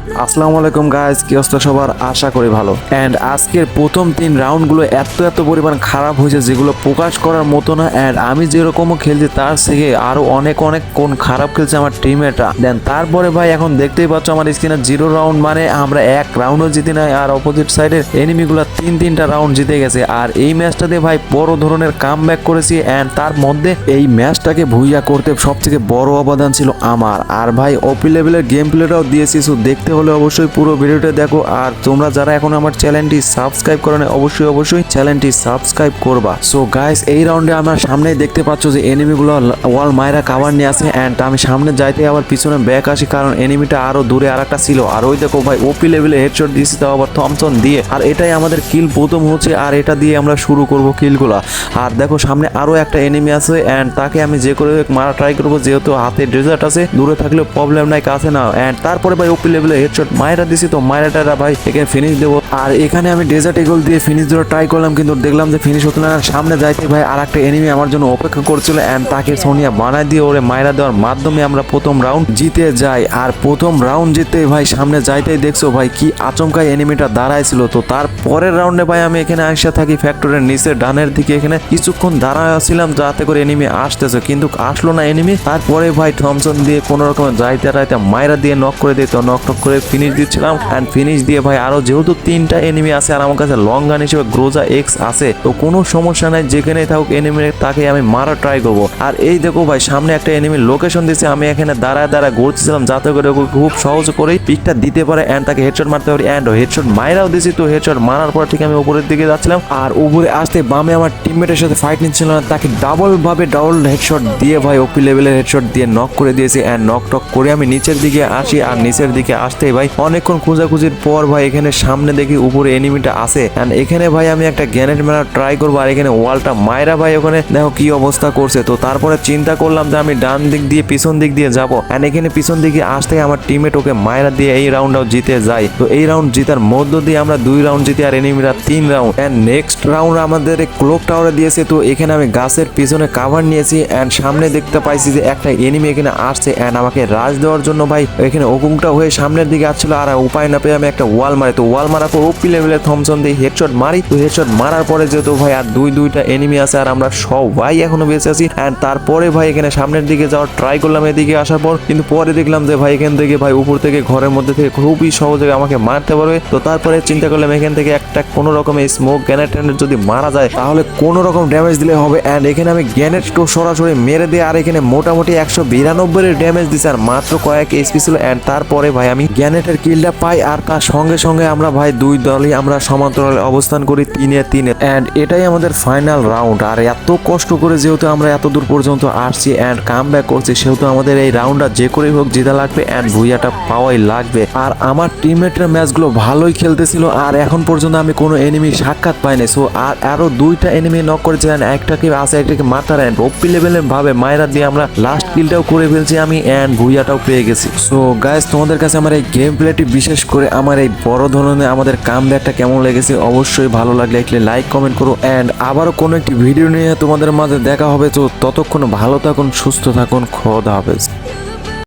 আসসালামু আলাইকুম গাইজ কি অবস্থা সবার? আশা করি ভালো। অ্যান্ড আজকের প্রথম তিন রাউন্ডগুলো এত এত পরিমাণ খারাপ হয়েছে যেগুলো প্রকাশ করার মতো না। অ্যান্ড আমি যেরকমও খেলছি, তার থেকে আরও অনেক অনেক কোন খারাপ খেলছে আমার টিমেটা দেন তারপরে ভাই, এখন দেখতেই পাচ্ছ আমার স্ক্রিনে জিরো রাউন্ড মানে আমরা এক রাউন্ডও জিতি নাই, আর অপোজিট সাইডের এনিমিগুলো তিন তিনটা রাউন্ড জিতে গেছে। আর এই ম্যাচটাতে ভাই, বড় ধরনের কাম করেছি অ্যান্ড তার মধ্যে এই ম্যাচটাকে ভুইয়া করতে সব থেকে বড় অবদান ছিল আমার। আর ভাই, অপি লেভেলের গেম প্লেটাও দিয়েছি সো দেখতে হলে অবশ্যই পুরো ভিডিওটা দেখো। আর তোমরা যারা এখন আমার চ্যানেলটি সাবস্ক্রাইব করো না অবশ্যই অবশ্যই চ্যানেলটি সাবস্ক্রাইব করবা। সো গাইস এই রাউন্ডে আমরা সামনেই দেখতে পাচ্ছ যে এনিমিগুলো ওয়াল মায়েরা কাভার নিয়ে আসে অ্যান্ড আমি সামনে যাইতে আবার পিছনে ব্যাক আসি, কারণ এনিমিটা আরও দূরে আর একটা ছিল। আর ওই দেখো ভাই ওপি লেভেলে হেডশট দিয়েছি, তাও আবার থমসন দিয়ে। আর এটাই আমাদের কিল প্রথম হচ্ছে, আর এটা দিয়ে আমরা শুরু করব কিলগুলা আর দেখো, সামনে আরও একটা এনিমি আছে অ্যান্ড তাকে আমি যে করে মারা ট্রাই করব, যেহেতু হাতে ডেজার্ট আছে, দূরে থাকলে প্রবলেম নাই, কাছে না অ্যান্ড তারপরে ভাই ওপি লেভেলে হেডশট মায়েরা দিছি, তো মায়েরাটা ভাই এখানে ফিনিশ দেবো। আর এখানে আমি ডেজার্ট এগোল দিয়ে ফিনিশ দেওয়ার ট্রাই করলাম, কিন্তু দেখলাম যে ফিনিশ হতো না। সামনে যাইতে ভাই আর একটা এনিমি আমার জন্য অপেক্ষা করছিল অ্যান্ড তাকে সোনিয়া বানায় দিয়ে ওরে মায়েরা দেওয়ার মাধ্যমে আমরা প্রথম রাউন্ড জিতে যাই। আর প্রথম রাউন্ড জিতে ভাই সামনে যাইতেই দেখছ ভাই কি আচমকাই এনিমিটা দাঁড়াইছিল। তো তার পরের রাউন্ডে ভাই আমি এখানে আসা থাকি ফ্যাক্টরের নিচে, ডানের দিকে এখানে কিছুক্ষণ দাঁড়াছিলাম যাতে করে এনিমি আসতেছে। কিন্তু আসলো না এনিমি তারপরে ভাই থমসন দিয়ে কোনো রকম যাইতে রাইতে মায়েরা দিয়ে নক করে দিত নক টক করে ফিনিশ দিচ্ছিলাম অ্যান্ড ফিনিশ দিয়ে ভাই আরও যেহেতু তিনটা এনিমি আছে আর আমার কাছে লং গান হিসেবে গ্রোজা এক্স আছে, তো কোনো সমস্যা নাই, যেখানেই থাকুক এনিমি তাকে আমি মারা ট্রাই করব। আর এই দেখো ভাই, সামনে একটা এনিমির লোকেশন দিচ্ছে আমি এখানে দাঁড়ায় দাঁড়ায় ঘুরছিলাম যাতে করে খুব সহজ করেই পিকটা দিতে পারে অ্যান্ড তাকে হেডশট মারতে পারি অ্যান্ড হেডশট মাইরাও দিছি তো হেডশট মারার পর ঠিক আমি উপরের দিকে যাচ্ছিলাম। আর উপরে আসতে বামে আমার টিমমেটের সাথে ফাইট নিচ্ছিল না, তাকে ডাবল ভাবে ডাবল হেডশট দিয়ে ভাই ওপি লেভেলের হেডশট দিয়ে নক করে দিয়েছি অ্যান্ড নক টক করে আমি নিচের দিকে আসি, আর নিচের দিকে আসতেই ভাই, অনেকক্ষণ খোঁজাখুঁজির পর ভাই এখানে সামনে দেখি উপরে এনিমিটা আছে। অ্যান্ড এখানে ভাই আমি একটা গ্যানেট মারা ট্রাই করব, আর এখানে ওয়ালটা মায়েরা ভাই ওখানে দেখো কি অবস্থা করছে। তো তারপরে চিন্তা করলাম যে আমি ডান দিক দিয়ে পিছন দিক দিয়ে যাব। অ্যান্ড এখানে পিছন দিকে আসতে আমার টিমমেট ওকে মায়েরা দিয়ে এই রাউন্ডটাও জিতে যায়। তো এই রাউন্ড জিতার মধ্য দিয়ে আমরা দুই রাউন্ড জিতে আর এনিমিরা তিন রাউন্ড অ্যান্ড নেক্সট রাউন্ড আমাদের ক্লোক টাওয়ারে দিয়েছে, তো এখানে আমি গাছের পিছনে কাভার নিয়েছি। অ্যান্ড সামনে দেখতে পাইছি যে একটা এনিমি এখানে আসছে। অ্যান্ড আমাকে রাজ দেওয়ার জন্য ভাই এখানে ওকুমটা হয়ে সামনের দিকে আসছিল আর উপায় না পেয়ে আমি একটা ওয়াল মারি। তো ওয়াল মারার পর ওপি লেভেলের থমসন দিয়ে হেডশট মারি। তো হেডশট মারার পরে যেহেতু ভাই আর দুই দুইটা এনিমি আছে আর আমরা সবাই এখনও বেঁচে আছি। অ্যান্ড তারপরে ভাই এখানে সামনের দিকে যাওয়ার ট্রাই করলাম এদিকে আসার পর। কিন্তু পরে দেখলাম যে ভাই এখান থেকে ভাই উপর থেকে ঘরের মধ্যে থেকে খুবই সহজে আমাকে মারতে পারবে। তো তারপরে চিন্তা করলাম এখান থেকে একটা কোনো রকমের স্মোক গ্যানেট যদি মারা যায়, তাহলে কোনো রকম ড্যামেজ দিলে হবে। অ্যান্ড এখানে আমি গ্যানেট তো সরাসরি মেরে দিয়ে আর এখানে মোটামুটি একশো বিরানব্বই ড্যামেজ দিছে আর মাত্র কয়েক এসপি ছিল। অ্যান্ড তারপরে ভাই আমি গ্যানেটের কিলটা পাই আর তার সঙ্গে সঙ্গে আমরা ভাই দুই দলই আমরা সমান্তরালে অবস্থান করি তিনে তিনে। অ্যান্ড এটাই আমাদের ফাইনাল রাউন্ড আর এত কষ্ট করে যেহেতু আমরা এত দূর পর্যন্ত আসছি অ্যান্ড কাম ব্যাক করছি, সেহেতু আমাদের এই রাউন্ডটা যে করেই হোক জেতা লাগবে অ্যান্ড ভুইয়াটা পাওয়াই লাগবে। আর আমার টিমমেটের ম্যাচগুলো ভালোই খেলতেছিল আর এখন পর্যন্ত আমি কোনো এনিমি সাক্ষাৎ পাইনি। সো আর আরও দুইটা এনিমি নক করেছে and একটাকে আছে, একটাকে মাথার অ্যান্ড ওপি লেভেলের ভাবে মায়েরা দিয়ে আমরা লাস্ট কিলটাও করে ফেলছি আমি অ্যান্ড ভুইয়াটাও পেয়ে গেছি। সো গাইস তোমাদের কাছে আমার এই গেম প্লেটি বিশেষ করে আমার এই বড় ধরনের আমাদের কাম কেমন লেগেছে অবশ্যই ভালো লাগলে একটি লাইক কমেন্ট করো অ্যান্ড আবারও কোনো একটি ভিডিও নিয়ে তোমাদের মাঝে দেখা হবে। তো ততক্ষণ ভালো থাকুন, সুস্থ থাকুন, খোদা হাফেজ।